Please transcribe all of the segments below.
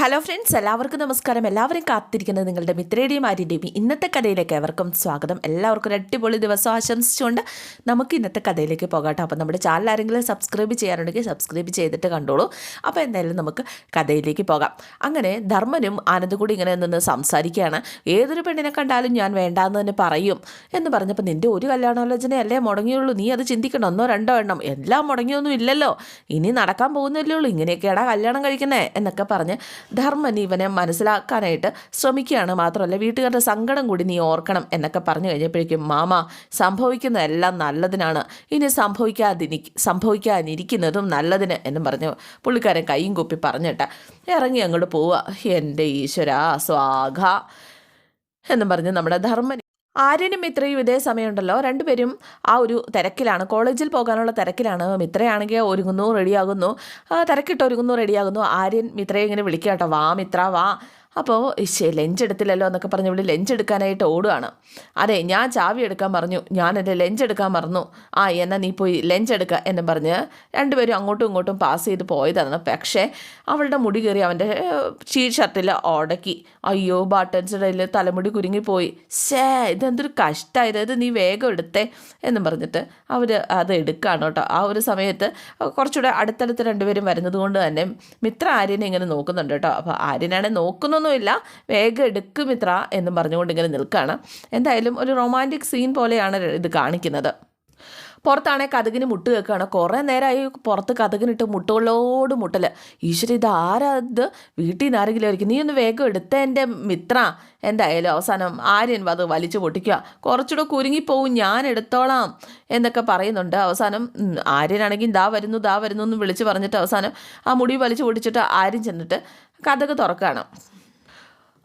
Hello friends എല്ലാവർക്കും നമസ്കാരം. എല്ലാവരും കാത്തിരിക്കുന്നത് നിങ്ങളുടെ മിത്രയുടെയും ആര്യന്റെയും ഇന്നത്തെ കഥയിലേക്ക് എവർക്കും സ്വാഗതം. എല്ലാവർക്കും ഒരു അടിപൊളി ദിവസം ആശംസിച്ചുകൊണ്ട് നമുക്ക് ഇന്നത്തെ കഥയിലേക്ക് പോകാട്ടോ. അപ്പോൾ നമ്മുടെ ചാനൽ ആരെങ്കിലും സബ്സ്ക്രൈബ് ചെയ്യാനുണ്ടെങ്കിൽ സബ്സ്ക്രൈബ് ചെയ്തിട്ട് കണ്ടോളൂ. അപ്പോൾ എന്തായാലും നമുക്ക് കഥയിലേക്ക് പോകാം. അങ്ങനെ ധർമ്മനും ആനന്ദ് കൂടി ഇങ്ങനെ നിന്ന് സംസാരിക്കുകയാണ്. ഏതൊരു പെണ്ണിനെ കണ്ടാലും ഞാൻ വേണ്ടാന്ന് തന്നെ പറയും എന്ന് പറഞ്ഞപ്പോൾ നിന്റെ ഒരു കല്യാണാലോചനയല്ലേ മുടങ്ങിയുള്ളൂ. നീ അത് ചിന്തിക്കണം ഒന്നോ രണ്ടോ എണ്ണം. എല്ലാം മുടങ്ങിയൊന്നും ഇല്ലല്ലോ. ഇനി നടക്കാൻ പോകുന്നില്ലേ ഉള്ളൂ. ഇങ്ങനെയൊക്കെയാണ് കല്യാണം കഴിക്കുന്നത് എന്നൊക്കെ പറഞ്ഞ് ധർമ്മൻ ഇവനെ മനസ്സിലാക്കാനായിട്ട് ശ്രമിക്കുകയാണ്. മാത്രമല്ല വീട്ടുകാരുടെ സങ്കടം കൂടി നീ ഓർക്കണം എന്നൊക്കെ പറഞ്ഞു കഴിഞ്ഞപ്പോഴേക്കും മാമ സംഭവിക്കുന്നതെല്ലാം നല്ലതിനാണ്. ഇനി സംഭവിക്കാതിരി സംഭവിക്കാനിരിക്കുന്നതും നല്ലതിന് എന്നും പറഞ്ഞു പുള്ളിക്കാരൻ കൈയും കൂപ്പി പറഞ്ഞിട്ട് ഇറങ്ങി അങ്ങോട്ട് പോവുക. എന്റെ ഈശ്വര സ്വാഗ എന്നും പറഞ്ഞ് നമ്മുടെ ധർമ്മൻ ആര്യനും മിത്രയും ഇതേ സമയമുണ്ടല്ലോ. രണ്ടുപേരും ആ ഒരു തിരക്കിലാണ്. കോളേജിൽ പോകാനുള്ള തിരക്കിലാണ്. മിത്രയാണെങ്കിൽ ഒരുങ്ങുന്നു റെഡിയാകുന്നു തിരക്കിട്ട് ഒരുങ്ങുന്നു റെഡിയാകുന്നു ആര്യൻ മിത്രയെ ഇങ്ങനെ വിളിക്കുക കേട്ടോ. വാ മിത്ര വാ. അപ്പോൾ ശേ ലഞ്ച് എടുത്തില്ലല്ലോ എന്നൊക്കെ പറഞ്ഞ് ഇവിടെ ലഞ്ച് എടുക്കാനായിട്ട് ഓടുകയാണ് അതെ ഞാൻ ചാവി എടുക്കാൻ പറഞ്ഞു. ഞാൻ എന്റെ ലഞ്ച് എടുക്കാൻ മറന്നു. ആ എന്നാൽ നീ പോയി ലഞ്ച് എടുക്കുക എന്നും പറഞ്ഞ് രണ്ടുപേരും അങ്ങോട്ടും ഇങ്ങോട്ടും പാസ് ചെയ്ത് പോയതാണ്. പക്ഷേ അവളുടെ മുടി കയറി അവന്റെ ഷീ ഷർട്ടിൽ ഓടക്കി അയ്യോ ബട്ടൺസിടയിൽ തലമുടി കുരുങ്ങിപ്പോയി ശേ ഇതെന്തൊരു കഷ്ടമായത് ഇത്. നീ വേഗം എടുത്തേ എന്നും പറഞ്ഞിട്ട് അവർ അത് എടുക്കുകയാണ് കേട്ടോ. ആ ഒരു സമയത്ത് കുറച്ചുകൂടെ അടുത്തടുത്ത് രണ്ടുപേരും വരുന്നത് കൊണ്ട് തന്നെ മിത്ര ആര്യനെ ഇങ്ങനെ നോക്കുന്നുണ്ട് കേട്ടോ. അപ്പോൾ ആര്യനാണെ നോക്കുന്നൊന്നുമില്ല വേഗം എടുക്കും ഇത്ര എന്നും പറഞ്ഞുകൊണ്ട് ഇങ്ങനെ നിൽക്കുകയാണ് എന്തായാലും ഒരു റൊമാന്റിക് സീൻ പോലെയാണ് ഇത് കാണിക്കുന്നത്. പുറത്താണെ കഥകിന് മുട്ട് കേൾക്കുകയാണ് കുറേ നേരമായി പുറത്ത് കഥകിനിട്ട് മുട്ടുകളോട് മുട്ടൽ ഈശ്വര ഇത് ആരാ ഇത്? വീട്ടിൽ നിന്ന് ആരെങ്കിലും ആയിരിക്കും. നീ ഒന്ന് വേഗം എടുത്ത എന്റെ മിത്ര. എന്തായാലും അവസാനം ആര്യൻ അത് വലിച്ചു പൊട്ടിക്കുക. കുറച്ചുകൂടെ കുരുങ്ങിപ്പോവും ഞാൻ എടുത്തോളാം എന്നൊക്കെ പറയുന്നുണ്ട്. അവസാനം ആര്യനാണെങ്കിൽ ദാ വരുന്നു ദാ വരുന്നു എന്ന് വിളിച്ച് പറഞ്ഞിട്ട് അവസാനം ആ മുടി വലിച്ചു പൊട്ടിച്ചിട്ട് ആര്യൻ ചെന്നിട്ട് കഥക് തുറക്കുകയാണ്.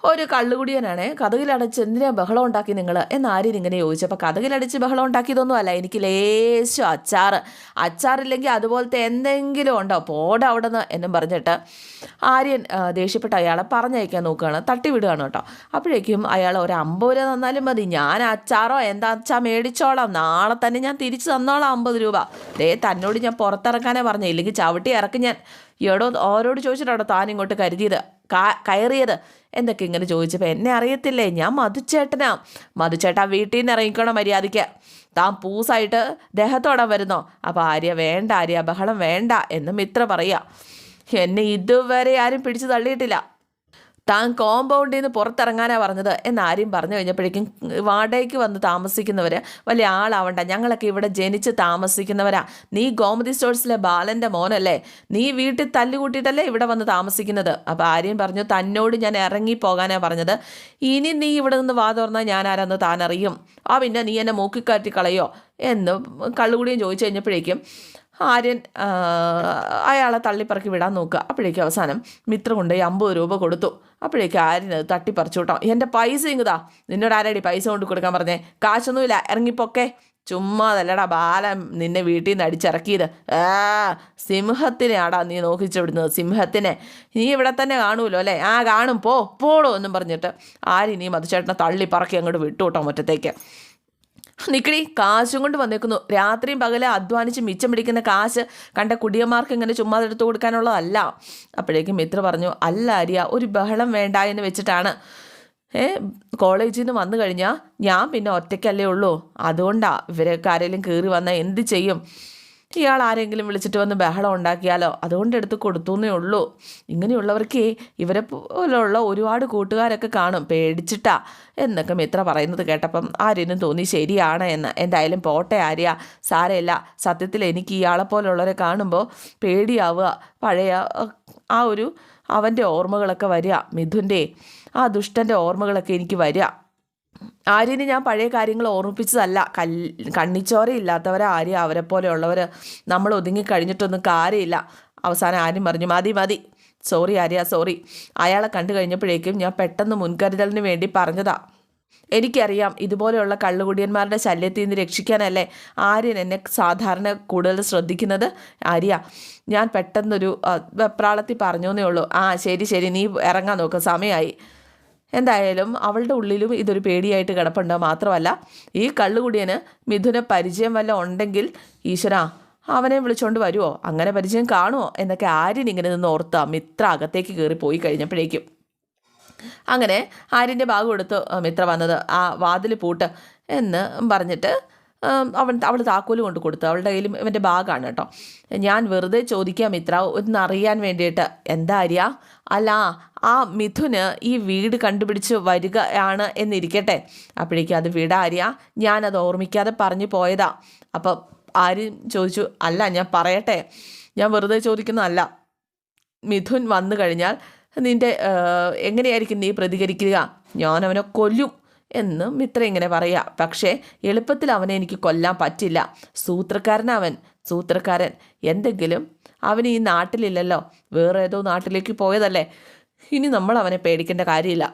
ഒരു കള്ളുകുടിയനാണ്. കഥകിലടച്ച് എന്തിനാ ബഹളം ഉണ്ടാക്കി നിങ്ങൾ എന്ന് ആര്യൻ ഇങ്ങനെ ചോദിച്ചപ്പോൾ കഥകിലടിച്ച് ബഹളം ഉണ്ടാക്കിയതൊന്നും അല്ല. എനിക്ക് ലേശം അച്ചാർ അച്ചാറില്ലെങ്കിൽ അതുപോലത്തെ എന്തെങ്കിലും ഉണ്ടോ? പോട അവിടെ നിന്ന് എന്നും പറഞ്ഞിട്ട് ആര്യൻ ദേഷ്യപ്പെട്ട അയാളെ പറഞ്ഞയക്കാൻ നോക്കുകയാണ്. തട്ടിവിടുകയാണ് കേട്ടോ. അപ്പോഴേക്കും അയാൾ ഒരു അമ്പത് രൂപ തന്നാലും മതി. ഞാൻ അച്ചാറോ എന്താ അച്ചാ മേടിച്ചോളാം. നാളെ തന്നെ ഞാൻ തിരിച്ചു തന്നോളാം അമ്പത് രൂപ. ദേ തന്നോട് ഞാൻ പുറത്തിറക്കാനേ പറഞ്ഞേ. ഇല്ലെങ്കിൽ ചവിട്ടി ഇറക്കി ഞാൻ. എടോ ഓരോട് ചോദിച്ചിട്ടാണോ താൻ ഇങ്ങോട്ട് കരുതിയത്. കയറിയത്? എന്തൊക്കെ ഇങ്ങനെ ചോദിച്ചപ്പോൾ എന്നെ അറിയത്തില്ലേ ഞാൻ മധുച്ചേട്ടനാ മധുച്ചേട്ടാ വീട്ടിൽ നിന്ന് ഇറങ്ങിക്കണം മര്യാദയ്ക്ക്. താൻ പൂസായിട്ട് ദേഹത്തോടെ വരുന്നോ? അപ്പോൾ ആര്യ വേണ്ട ആര്യ ബഹളം വേണ്ട എന്ന് മിത്ര പറയുക എന്നെ ഇതുവരെ ആരും പിടിച്ചു തള്ളിയിട്ടില്ല. താൻ കോമ്പൗണ്ടിൽ നിന്ന് പുറത്തിറങ്ങാനാണ് പറഞ്ഞത് എന്ന് ആരും പറഞ്ഞു കഴിഞ്ഞപ്പോഴേക്കും വാടകയ്ക്ക് വന്ന് താമസിക്കുന്നവർ വലിയ ആളാവണ്ട ഞങ്ങളൊക്കെ ഇവിടെ ജനിച്ച് താമസിക്കുന്നവരാ. നീ ഗോമതി സ്റ്റോഴ്സിലെ ബാലന്റെ മോനല്ലേ. നീ വീട്ടിൽ തല്ലുകൂട്ടിയിട്ടല്ലേ ഇവിടെ വന്ന് താമസിക്കുന്നത്? അപ്പോൾ ആര്യൻ പറഞ്ഞു തന്നോട് ഞാൻ ഇറങ്ങി പോകാനാ പറഞ്ഞത്. ഇനി നീ ഇവിടെ നിന്ന് വാ തുറന്നാൽ ഞാൻ ആരാന്ന് താൻ അറിയും ആ പിന്നെ നീ എന്നെ മൂക്കിക്കാറ്റി കളയോ? എന്ന് കള്ളുകൂടിയും ചോദിച്ചു കഴിഞ്ഞപ്പോഴേക്കും ആര്യൻ അയാളെ തള്ളിപ്പറക്കി വിടാൻ നോക്കുക. അപ്പോഴേക്ക് അവസാനം മിത്ര കൊണ്ട് അമ്പത് രൂപ കൊടുത്തു. അപ്പോഴേക്ക് ആര്യൻ അത് തട്ടിപ്പറിച്ചു കേട്ടോ. എന്റെ പൈസ ഇങ്ങുതാ നിന്നോട് ആരാടി പൈസ കൊണ്ട് കൊടുക്കാൻ പറഞ്ഞേ? കാശൊന്നുമില്ല. ഇറങ്ങിപ്പോക്കെ. ചുമ്മാതല്ലടാ ബാല നിന്നെ വീട്ടിൽ നിന്ന് അടിച്ചിറക്കിയത്. ആ സിംഹത്തിനെയാടാ നീ നോക്കിച്ചിവിടുന്നത്. സിംഹത്തിനെ. നീ ഇവിടെ തന്നെ കാണുമല്ലോ അല്ലേ? ആ കാണും. പോ. പോളോ എന്നും പറഞ്ഞിട്ട് ആര്യൻ നീ മധുചേട്ടനെ തള്ളി പറക്കി അങ്ങോട്ട് വിട്ടു കേട്ടോ മുറ്റത്തേക്ക്. നിക്കടി കാശും കൊണ്ട് വന്നേക്കുന്നു. രാത്രിയും പകലെ അധ്വാനിച്ച് മിച്ചം പിടിക്കുന്ന കാശ് കണ്ട കുടിയന്മാർക്ക് ഇങ്ങനെ ചുമ്മാ എടുത്തു കൊടുക്കാനുള്ളതല്ല. അപ്പോഴേക്കും മിത്ര പറഞ്ഞു അല്ല ആര്യ ഒരു ബഹളം വേണ്ട എന്ന് വെച്ചിട്ടാണ്. ഏ കോളേജിൽ നിന്ന് വന്നു കഴിഞ്ഞാൽ ഞാൻ പിന്നെ ഒറ്റയ്ക്കല്ലേ ഉള്ളൂ. അതുകൊണ്ടാണ് ഇവരൊക്കെ ആരെങ്കിലും കയറി വന്നാൽ എന്ത് ചെയ്യും? ഇയാൾ ആരെങ്കിലും വിളിച്ചിട്ട് വന്ന് ബഹളം ഉണ്ടാക്കിയാലോ? അതുകൊണ്ട് എടുത്ത് കൊടുത്തുന്നേ ഉള്ളൂ. ഇങ്ങനെയുള്ളവർക്ക് ഇവരെ പോലുള്ള ഒരുപാട് കൂട്ടുകാരൊക്കെ കാണും. പേടിച്ചിട്ടാ. എന്നൊക്കെ മിത്ര പറയുന്നത് കേട്ടപ്പം ആര്യനും തോന്നി ശരിയാണ് എന്ന്. എന്തായാലും പോട്ടെ ആര്യ. സാരമില്ല. സത്യത്തിൽ എനിക്ക് ഇയാളെ പോലുള്ളവരെ കാണുമ്പോൾ പേടിയാവുക. പഴയ ആ ഒരു അവന്റെ ഓർമ്മകളൊക്കെ വരിക. മിഥുന്റെ ആ ദുഷ്ടന്റെ ഓർമ്മകളൊക്കെ എനിക്ക് വരിക. ആര്യന് ഞാൻ പഴയ കാര്യങ്ങൾ ഓർമ്മിപ്പിച്ചതല്ല. കൽ കണ്ണിച്ചോരയില്ലാത്തവരെ ആര്യ അവരെ പോലെയുള്ളവർ നമ്മൾ ഒതുങ്ങി കഴിഞ്ഞിട്ടൊന്നും കാര്യമില്ല. അവസാനം ആര്യം പറഞ്ഞു മതി മതി. സോറി ആര്യ സോറി അയാളെ കണ്ടു കഴിഞ്ഞപ്പോഴേക്കും ഞാൻ പെട്ടെന്ന് മുൻകരുതലിന് വേണ്ടി പറഞ്ഞതാ. എനിക്കറിയാം ഇതുപോലെയുള്ള കള്ളുകുടിയന്മാരുടെ ശല്യത്തിൽ നിന്ന് രക്ഷിക്കാനല്ലേ ആര്യൻ എന്നെ സാധാരണ കൂടുതൽ ശ്രദ്ധിക്കുന്നത്. ആര്യ ഞാൻ പെട്ടെന്നൊരു വെപ്രാളത്തിൽ പറഞ്ഞോന്നേ ഉള്ളൂ. ആ ശരി ശരി. നീ ഇറങ്ങാൻ നോക്ക്. സമയമായി എന്തായാലും അവളുടെ ഉള്ളിലും ഇതൊരു പേടിയായിട്ട് കിടപ്പുണ്ട്. മാത്രമല്ല ഈ കള്ളുകുടിയന് മിഥുന പരിചയം വല്ല ഉണ്ടെങ്കിൽ ഈശ്വര അവനെ വിളിച്ചോണ്ട് വരുമോ അങ്ങനെ പരിചയം കാണുമോ എന്നൊക്കെ ആര്യൻ ഇങ്ങനെ നിന്ന് ഓർത്ത് മിത്ര അകത്തേക്ക് കയറി പോയി കഴിഞ്ഞപ്പോഴേക്കും. അങ്ങനെ ആര്യന്റെ ഭാഗം കൊടുത്തു ആ, മിത്ര വന്നത് ആ വാതിൽ പൂട്ട് എന്ന് പറഞ്ഞിട്ട് അവൻ അവൾ താക്കോൽ കൊണ്ട് കൊടുത്തു അവളുടെ കയ്യിലും ഇവന്റെ ബാഗാണ് കേട്ടോ. ഞാൻ വെറുതെ ചോദിക്കാം മിത്ര ഒന്നറിയാൻ വേണ്ടിയിട്ട്. എന്താ ആര്യ? അല്ല ആ മിഥുന് ഈ വീട് കണ്ടുപിടിച്ച് വരികയാണ് എന്നിരിക്കട്ടെ. അപ്പോഴേക്കും അത് വീടാര്യ ഞാനത് ഓർമ്മിക്കാതെ പറഞ്ഞു പോയതാ. അപ്പം ആരും ചോദിച്ചു? അല്ല ഞാൻ പറയട്ടെ. ഞാൻ വെറുതെ ചോദിക്കുന്നതല്ല. മിഥുൻ വന്നു കഴിഞ്ഞാൽ നിന്റെ എങ്ങനെയായിരിക്കും നീ പ്രതികരിക്കുക? ഞാൻ അവനെ കൊല്ലും എന്ന് മിത്ര ഇങ്ങനെ പറയാ. പക്ഷേ എളുപ്പത്തിൽ അവനെ എനിക്ക് കൊല്ലാൻ പറ്റില്ല. സൂത്രക്കാരനവൻ സൂത്രക്കാരൻ. എന്തെങ്കിലും അവൻ ഈ നാട്ടിലില്ലല്ലോ. വേറെ ഏതോ നാട്ടിലേക്ക് പോയതല്ലേ. ഇനി നമ്മൾ അവനെ പേടിക്കേണ്ട കാര്യമില്ല.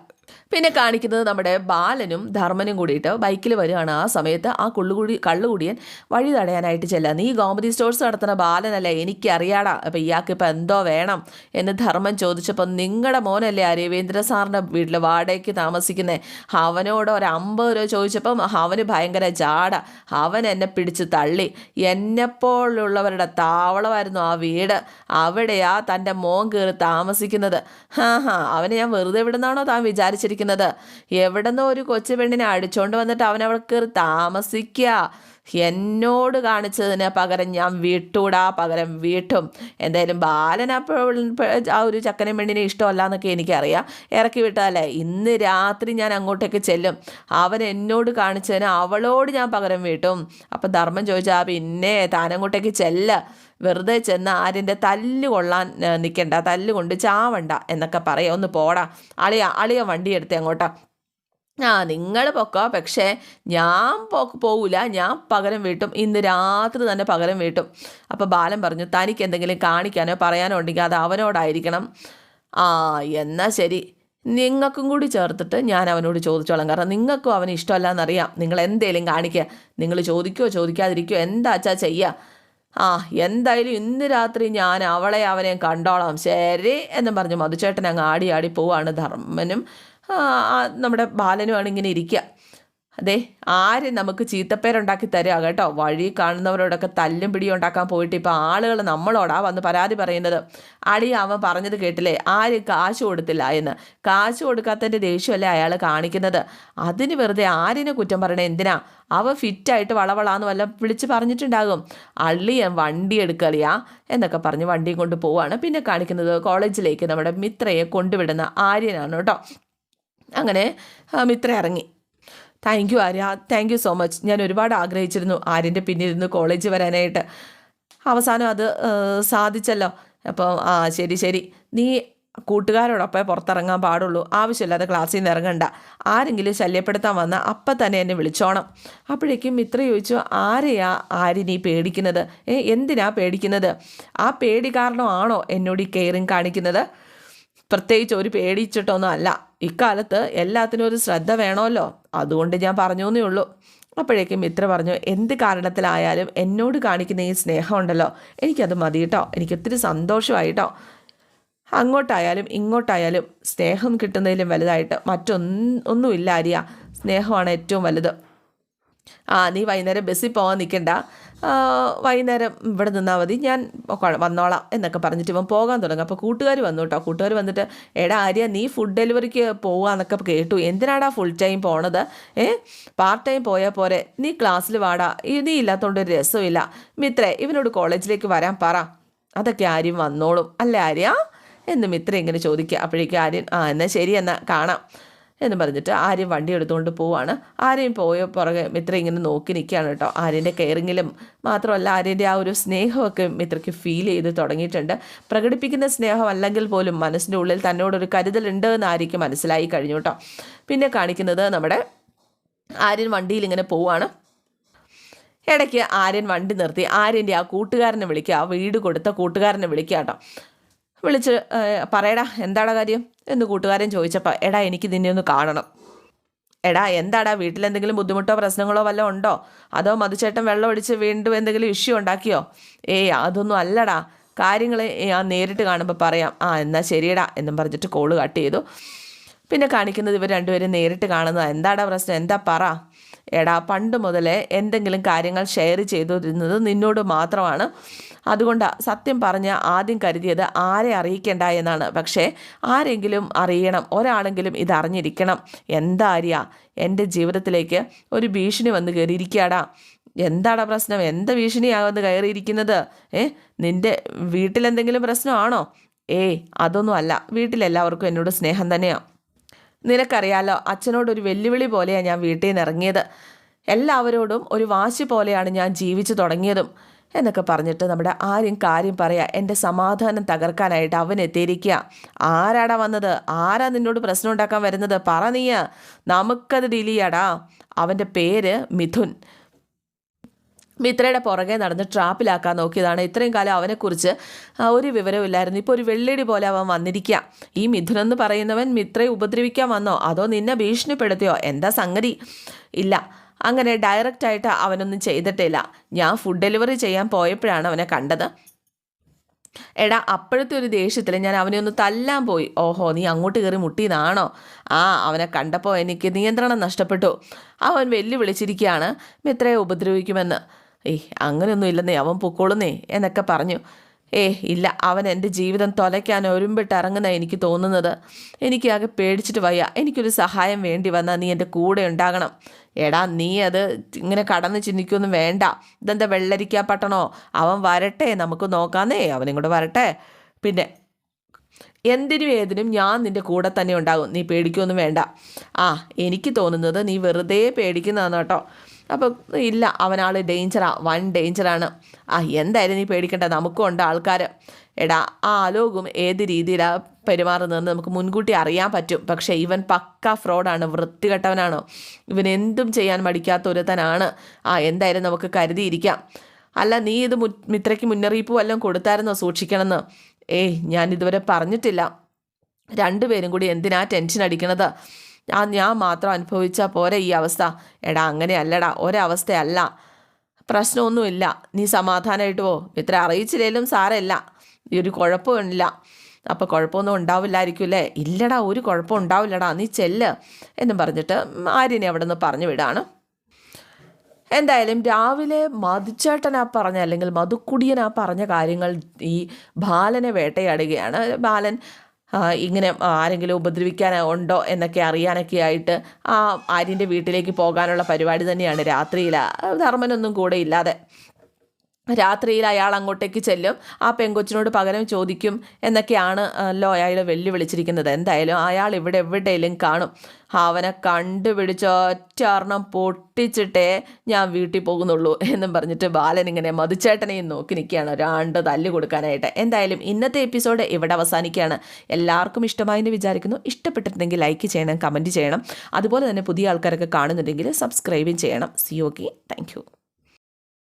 പിന്നെ കാണിക്കുന്നത് നമ്മുടെ ബാലനും ധർമ്മനും കൂടിയിട്ട് ബൈക്കിൽ വരികയാണ്. ആ സമയത്ത് ആ കുള്ളുകൂടി കള്ളുകൂടിയൻ വഴി തടയാനായിട്ട് ചെല്ലാം നീ ഗോമതി സ്റ്റോഴ്സ് നടത്തുന്ന ബാലനല്ലേ? എനിക്കറിയാടാ. അപ്പം ഇയാൾക്ക് ഇപ്പം എന്തോ വേണം? എന്ന് ധർമ്മൻ ചോദിച്ചപ്പോൾ നിങ്ങളുടെ മോനല്ലേ ആ രവീന്ദ്ര സാറിന്റെ വീട്ടിൽ വാടകയ്ക്ക് താമസിക്കുന്നത് അവനോട് ഒരു അമ്പത് രൂപ ചോദിച്ചപ്പം അവന് ഭയങ്കര ജാട. അവൻ എന്നെ പിടിച്ച് തള്ളി. എന്നെപ്പോലുള്ളവരുടെ താവളമായിരുന്നു ആ വീട്. അവിടെയാ തന്റെ മോൻ കയറി താമസിക്കുന്നത്. ഹാ ഹാ. അവനെ ഞാൻ വെറുതെ വിടുന്നാണോ താൻ വിചാരിച്ചിരിക്കുന്നത് എവിടെന്നോ ഒരു കൊച്ചു പെണ്ണിനെ അടിച്ചോണ്ട് വന്നിട്ട് കയറി താമസിക്കുക എന്നോട് കാണിച്ചതിന് പകരം ഞാൻ വീട്ടൂടാ പകരം വീട്ടും. എന്തായാലും ബാലൻ ആ ഒരു ചക്കനും പെണ്ണിനെ ഇഷ്ടമല്ല എന്നൊക്കെ എനിക്കറിയാം. ഇറക്കി വിട്ടാലേ ഇന്ന് രാത്രി ഞാൻ അങ്ങോട്ടേക്ക് ചെല്ലും. അവൻ എന്നോട് കാണിച്ചതിന് അവളോട് ഞാൻ പകരം വീട്ടും. അപ്പം ധർമ്മം ചോദിച്ചാൽ പിന്നെ താനങ്ങോട്ടേക്ക് ചെല്ല. വെറുതെ ചെന്ന് ആരിന്റെ തല്ല് കൊള്ളാൻ നിൽക്കണ്ട തല്ല് കൊണ്ട് ചാവണ്ട എന്നൊക്കെ പറയാം. ഒന്ന് പോടാ. അളിയ അളിയ വണ്ടി എടുത്തേ അങ്ങോട്ടാ. ആ നിങ്ങൾ പൊക്കോ. പക്ഷേ ഞാൻ പോ പോവില്ല ഞാൻ പകരം വീട്ടും. ഇന്ന് രാത്രി തന്നെ പകരം വീട്ടും. അപ്പോൾ ബാലൻ പറഞ്ഞു തനിക്ക് എന്തെങ്കിലും കാണിക്കാനോ പറയാനോ ഉണ്ടെങ്കിൽ അത് അവനോടായിരിക്കണം. ആ എന്നാൽ ശരി. നിങ്ങൾക്കും കൂടി ചേർത്തിട്ട് ഞാൻ അവനോട് ചോദിച്ചോളാം. കാരണം നിങ്ങൾക്കും അവന് ഇഷ്ടമല്ല എന്നറിയാം നിങ്ങൾ എന്തേലും കാണിക്കുക. നിങ്ങൾ ചോദിക്കുകയോ ചോദിക്കാതിരിക്കുകയോ എന്താച്ചാ ചെയ്യുക ആ എന്തായാലും ഇന്ന് രാത്രി ഞാൻ അവളെ അവനെ കണ്ടോളാം. ശരി എന്നും പറഞ്ഞു. മധുചേട്ടൻ അങ്ങ് ആടി ആടി പോവാണ് ധർമ്മനും. നമ്മുടെ ബാലനുമാണ് ഇങ്ങനെ ഇരിക്കുക. അതെ ആര് നമുക്ക് ചീത്തപ്പേരുണ്ടാക്കി തരിക കേട്ടോ. വഴി കാണുന്നവരോടൊക്കെ തല്ലും പിടിയും ഉണ്ടാക്കാൻ പോയിട്ട് ഇപ്പോൾ ആളുകൾ നമ്മളോടാ വന്ന് പരാതി പറയുന്നത്. അടി അവൻ പറഞ്ഞത് കേട്ടില്ലേ? ആര് കാശ് കൊടുത്തില്ല എന്ന്. കാശ് കൊടുക്കാത്തതിന്റെ ദേഷ്യമല്ലേ അയാൾ കാണിക്കുന്നത്? അതിന് വെറുതെ ആരിനെ കുറ്റം പറയണേ? എന്തിനാ? അവ ഫിറ്റായിട്ട് വളവളാന്ന് വല്ല വിളിച്ച് പറഞ്ഞിട്ടുണ്ടാകും. അള്ളിയൻ വണ്ടി എടുക്കളിയാ എന്നൊക്കെ പറഞ്ഞ് വണ്ടിയും കൊണ്ട് പോവാണ്. പിന്നെ കാണിക്കുന്നത് കോളേജിലേക്ക് നമ്മുടെ മിത്രയെ കൊണ്ടുവിടുന്ന ആര്യനാണ് കേട്ടോ. അങ്ങനെ മിത്ര ഇറങ്ങി. Thank you Arya. Thank you so much ഞാൻ ഒരുപാട് ആഗ്രഹിച്ചിരുന്നു ആര്യന്റെ പിന്നിരുന്ന് കോളേജ് വരാനായിട്ട്. അവസാനം അത് സാധിച്ചല്ലോ. അപ്പോൾ ആ ശരി ശരി. നീ കൂട്ടുകാരോടൊപ്പം പുറത്തിറങ്ങാൻ പാടുള്ളൂ. ആവശ്യമില്ലാതെ ക്ലാസ്സിൽ നിന്ന് ഇറങ്ങണ്ട. ആരെങ്കിലും ശല്യപ്പെടുത്താൻ വന്നാൽ അപ്പം തന്നെ എന്നെ വിളിച്ചോണം. അപ്പോഴേക്കും മിത്ര ചോദിച്ചു ആരെയാ ആരിനി പേടിക്കുന്നത്? ഏ എന്തിനാ പേടിക്കുന്നത്? ആ പേടി കാരണമാണോ എന്നോട് ഈ കെയറിങ് കാണിക്കുന്നത്? പ്രത്യേകിച്ച് ഒരു പേടിച്ചിട്ടൊന്നും അല്ല. ഇക്കാലത്ത് എല്ലാത്തിനും ഒരു ശ്രദ്ധ വേണമല്ലോ. അതുകൊണ്ട് ഞാൻ പറഞ്ഞു എന്നേ ഉള്ളൂ. അപ്പോഴേക്കും മിത്ര പറഞ്ഞു എന്ത് കാരണത്തിലായാലും എന്നോട് കാണിക്കുന്ന ഈ സ്നേഹമുണ്ടല്ലോ എനിക്കത് മതി കേട്ടോ എനിക്കൊത്തിരി സന്തോഷമായിട്ടോ അങ്ങോട്ടായാലും ഇങ്ങോട്ടായാലും സ്നേഹം കിട്ടുന്നതിലും വലുതായിട്ട് മറ്റൊന്നും ഒന്നുമില്ല ആര്യ സ്നേഹമാണ് ഏറ്റവും വലുത്. ആ നീ വൈകുന്നേരം ബസ്സിൽ പോകാൻ നിൽക്കണ്ട വൈകുന്നേരം ഇവിടെ നിന്നാൽ മതി. ഞാൻ വന്നോളാം എന്നൊക്കെ പറഞ്ഞിട്ട് ഇവൻ പോകാൻ തുടങ്ങും. അപ്പോൾ കൂട്ടുകാർ വന്നു കേട്ടോ. കൂട്ടുകാർ വന്നിട്ട് എടാ ആര്യ നീ ഫുഡ് ഡെലിവറിക്ക് പോവാന്നൊക്കെ കേട്ടു. എന്തിനാടാ ഫുൾ ടൈം പോണത്? ഏ? പാർട്ട് ടൈം പോയാൽ പോരെ. നീ ക്ലാസ്സിൽ വാടാ. നീ ഇല്ലാത്തതുകൊണ്ട് ഒരു രസമില്ല മിത്രേ ഇവനോട് കോളേജിലേക്ക് വരാൻ പറ. അതൊക്കെ ആര്യം വന്നോളും. അല്ലേ ആര്യ? എന്ന് മിത്ര ഇങ്ങനെ ചോദിക്കുക അപ്പോഴേക്കും ആര്യൻ ആ എന്നാൽ ശരി എന്നാൽ കാണാം. എന്ന് പറഞ്ഞിട്ട് ആര്യൻ വണ്ടി എടുത്തുകൊണ്ട് പോവാണ്. ആര്യൻ പോയ പുറകെ മിത്ര ഇങ്ങനെ നോക്കി നിൽക്കുകയാണ് കേട്ടോ. ആര്യന്റെ കെയറിങ്ങിലും മാത്രമല്ല ആര്യന്റെ ആ ഒരു സ്നേഹമൊക്കെ മിത്രയ്ക്ക് ഫീൽ ചെയ്ത് തുടങ്ങിയിട്ടുണ്ട്. പ്രകടിപ്പിക്കുന്ന സ്നേഹം അല്ലെങ്കിൽ പോലും മനസ്സിന്റെ ഉള്ളിൽ തന്നോടൊരു കരുതലുണ്ട് എന്ന് ആര്യയ്ക്ക് മനസ്സിലായി കഴിഞ്ഞു കേട്ടോ. പിന്നെ കാണിക്കുന്നത് നമ്മുടെ ആര്യൻ വണ്ടിയിൽ ഇങ്ങനെ പോവാണ്. ഇടയ്ക്ക് ആര്യൻ വണ്ടി നിർത്തി. ആര്യന്റെ ആ കൂട്ടുകാരനെ വിളിക്കുക ആ വീട് കൊടുത്ത കൂട്ടുകാരനെ വിളിക്കുക കേട്ടോ. വിളിച്ച് പറയടാ എന്താടാ കാര്യം? എന്ന് കൂട്ടുകാരൻ ചോദിച്ചപ്പോൾ എടാ എനിക്ക് നിന്നെ ഒന്ന് കാണണം. എടാ എന്താടാ വീട്ടിലെന്തെങ്കിലും ബുദ്ധിമുട്ടോ പ്രശ്നങ്ങളോ വല്ലതും ഉണ്ടോ? അതോ മധുചേട്ടൻ വെള്ളം ഒഴിച്ച് വീണ്ടും എന്തെങ്കിലും ഇഷ്യൂ ഉണ്ടാക്കിയോ? ഏയ് അതൊന്നും അല്ലടാ. കാര്യങ്ങൾ ഞാൻ നേരിട്ട് കാണുമ്പോൾ പറയാം. ആ എന്നാൽ ശരിയടാ എന്നും പറഞ്ഞിട്ട് കോൾ കട്ട് ചെയ്തു. പിന്നെ കാണിക്കുന്നത് ഇവർ രണ്ടുപേരും നേരിട്ട് കാണുന്നത്. എന്താടാ പ്രശ്നം? എന്താ പറ? എടാ പണ്ട് മുതലേ എന്തെങ്കിലും കാര്യങ്ങൾ ഷെയർ ചെയ്തിരുന്നത് നിന്നോട് മാത്രമാണ്. അതുകൊണ്ടാണ് സത്യം പറഞ്ഞ ആദ്യം കരുതിയത് ആരെ അറിയിക്കേണ്ട എന്നാണ്. പക്ഷേ ആരെങ്കിലും അറിയണം ഒരാളെങ്കിലും ഇതറിഞ്ഞിരിക്കണം. എന്താ അറിയ എന്റെ ജീവിതത്തിലേക്ക് ഒരു ഭീഷണി വന്ന് കയറിയിരിക്കാടാ എന്താടാ പ്രശ്നം? എന്താ ഭീഷണിയാകുമെന്ന് കയറിയിരിക്കുന്നത്? ഏ? നിന്റെ വീട്ടിലെന്തെങ്കിലും പ്രശ്നമാണോ? ഏയ് അതൊന്നും അല്ല വീട്ടിലെല്ലാവർക്കും എന്നോട് സ്നേഹം തന്നെയാണ് നിനക്കറിയാലോ അച്ഛനോടൊരു വെല്ലുവിളി പോലെയാണ് ഞാൻ വീട്ടിൽ നിന്ന് ഇറങ്ങിയത്. എല്ലാവരോടും ഒരു വാശി പോലെയാണ് ഞാൻ ജീവിച്ചു തുടങ്ങിയതും. എന്നൊക്കെ പറഞ്ഞിട്ട് നമ്മുടെ ആരും കാര്യം പറയാ എന്റെ സമാധാനം തകർക്കാനായിട്ട് അവൻ എത്തിയിരിക്കുക ആരാടാ വന്നത്? ആരാ നിന്നോട് പ്രശ്നം ഉണ്ടാക്കാൻ വരുന്നത്? പറ നീയ. നമുക്കത് ഡീൽ ചെയ്യാടാ. അവന്റെ പേര് മിഥുൻ. മിത്രയുടെ പുറകെ നടന്ന് ട്രാപ്പിലാക്കാൻ നോക്കിയതാണ്. ഇത്രയും കാലം അവനെക്കുറിച്ച് ഒരു വിവരവും ഇല്ലായിരുന്നു. ഇപ്പോൾ ഒരു വെള്ളിടി പോലെ അവൻ വന്നിരിക്കുക ഈ മിഥുൻ എന്ന് പറയുന്നവൻ മിത്രയെ ഉപദ്രവിക്കാൻ വന്നോ? അതോ നിന്നെ ഭീഷണിപ്പെടുത്തിയോ? എന്താ സംഗതി? ഇല്ല. അങ്ങനെ ഡയറക്റ്റായിട്ട് അവനൊന്നും ചെയ്തിട്ടില്ല. ഞാൻ ഫുഡ് ഡെലിവറി ചെയ്യാൻ പോയപ്പോഴാണ് അവനെ കണ്ടത്. എടാ അപ്പോഴത്തെ ഒരു ദേഷ്യത്തിൽ ഞാൻ അവനെ ഒന്ന് തല്ലാൻ പോയി. ഓഹോ നീ അങ്ങോട്ട് കയറി മുട്ടിയതാണോ ആ അവനെ കണ്ടപ്പോൾ എനിക്ക് നിയന്ത്രണം നഷ്ടപ്പെട്ടു. അവൻ വെല്ലുവിളിച്ചിരിക്കുകയാണ് മിത്രയെ ഉപദ്രവിക്കുമെന്ന്. ഏയ് അങ്ങനെയൊന്നും ഇല്ലെന്നേ അവൻ പൊക്കോളുന്നേ എന്നൊക്കെ പറഞ്ഞു. ഏ ഇല്ല അവൻ എന്റെ ജീവിതം തൊലയ്ക്കാൻ ഒരുമ്പിട്ട് ഇറങ്ങുന്ന എനിക്ക് തോന്നുന്നത്. എനിക്കാകെ പേടിച്ചിട്ട് വയ്യ. എനിക്കൊരു സഹായം വേണ്ടി വന്നാൽ നീ എന്റെ കൂടെ ഉണ്ടാകണം. എടാ നീ അത് ഇങ്ങനെ കടന്ന് ചിന്തിക്കൊന്നും വേണ്ട. ഇതെന്താ വെള്ളരിക്കാ പട്ടണോ? അവൻ വരട്ടെ നമുക്ക് നോക്കാന്നേ. അവനും കൂടെ വരട്ടെ. പിന്നെ എന്തിനും ഏതിനും ഞാൻ നിന്റെ കൂടെ തന്നെ ഉണ്ടാകും. നീ പേടിക്കൊന്നും വേണ്ട. ആ എനിക്ക് തോന്നുന്നത് നീ വെറുതെ പേടിക്കുന്നതാണ് കേട്ടോ. അപ്പോൾ ഇല്ല അവനാൾ ഡേഞ്ചറാണ് വൺ ഡേഞ്ചറാണ്. ആ എന്തായാലും നീ പേടിക്കണ്ട. നമുക്കും ഉണ്ട് ആൾക്കാർ എടാ ആ ആലോകും ഏത് രീതിയിലാണ് പെരുമാറുന്നതെന്ന് നമുക്ക് മുൻകൂട്ടി അറിയാൻ പറ്റും. പക്ഷേ ഇവൻ പക്ക ഫ്രോഡാണ് വൃത്തികെട്ടവനാണോ. ഇവൻ എന്തും ചെയ്യാൻ മടിക്കാത്ത ഒരുത്തനാണ് ആ എന്തായാലും നമുക്ക് കരുതിയിരിക്കാം. അല്ല നീ ഇത് മിത്രയ്ക്ക് മുന്നറിയിപ്പ് വല്ലതും കൊടുത്തായിരുന്നോ സൂക്ഷിക്കണമെന്ന്? ഏയ് ഞാൻ ഇതുവരെ പറഞ്ഞിട്ടില്ല. രണ്ടുപേരും കൂടി എന്തിനാ ടെൻഷൻ അടിക്കണത്? ആ ഞാൻ മാത്രം അനുഭവിച്ചാൽ പോരെ ഈ അവസ്ഥ. എടാ അങ്ങനെയല്ലടാ ഒരവസ്ഥയല്ല. പ്രശ്നമൊന്നുമില്ല. നീ സമാധാനമായിട്ട് പോ. ഇത്ര അറിയിച്ചില്ലേലും സാരമില്ല. ഈ ഒരു കുഴപ്പമില്ല. അപ്പോൾ കുഴപ്പമൊന്നും ഉണ്ടാവില്ലായിരിക്കും അല്ലേ ഇല്ലടാ ഒരു കുഴപ്പം ഉണ്ടാവില്ലടാ നീ ചെല്ല് എന്നും പറഞ്ഞിട്ട് ആര്യനെ അവിടെ നിന്ന് പറഞ്ഞു വിടാണ്. എന്തായാലും രാവിലെ മധുച്ചേട്ടനാ പറഞ്ഞ അല്ലെങ്കിൽ മധുക്കുടിയനാ പറഞ്ഞ കാര്യങ്ങൾ ഈ ബാലനെ വേട്ടയാടുകയാണ്. ബാലൻ ഇങ്ങനെ ആരെങ്കിലും ഉപദ്രവിക്കാൻ ഉണ്ടോ എന്നൊക്കെ അറിയാനൊക്കെ ആയിട്ട് ആ ആര്യന്റെ വീട്ടിലേക്ക് പോകാനുള്ള പരിപാടി തന്നെയാണ് രാത്രിയിൽ ധർമ്മനൊന്നും കൂടെ ഇല്ലാതെ രാത്രിയിൽ അയാൾ അങ്ങോട്ടേക്ക് ചെല്ലും. ആ പെങ്കൊച്ചിനോട് പകരം ചോദിക്കും എന്നൊക്കെയാണ് അല്ലോ അയാൾ വെല്ലുവിളിച്ചിരിക്കുന്നത് എന്തായാലും അയാൾ ഇവിടെ എവിടെയെങ്കിലും കാണും. അവനെ കണ്ടുപിടിച്ച ഒറ്റർണം പൊട്ടിച്ചിട്ടേ ഞാൻ വീട്ടിൽ പോകുന്നുള്ളൂ എന്നും പറഞ്ഞിട്ട് ബാലൻ ഇങ്ങനെ മധുച്ചേട്ടനെയും നോക്കി നിൽക്കുകയാണ്. ഒരാണ്ട് തല്ല് കൊടുക്കാനായിട്ട്. എന്തായാലും ഇന്നത്തെ എപ്പിസോഡ് ഇവിടെ അവസാനിക്കുകയാണ്. എല്ലാവർക്കും ഇഷ്ടമായെന്ന് വിചാരിക്കുന്നു. ഇഷ്ടപ്പെട്ടിട്ടുണ്ടെങ്കിൽ ലൈക്ക് ചെയ്യണം കമന്റ് ചെയ്യണം. അതുപോലെ തന്നെ പുതിയ ആൾക്കാരൊക്കെ കാണുന്നുണ്ടെങ്കിൽ സബ്സ്ക്രൈബും ചെയ്യണം. C okay thank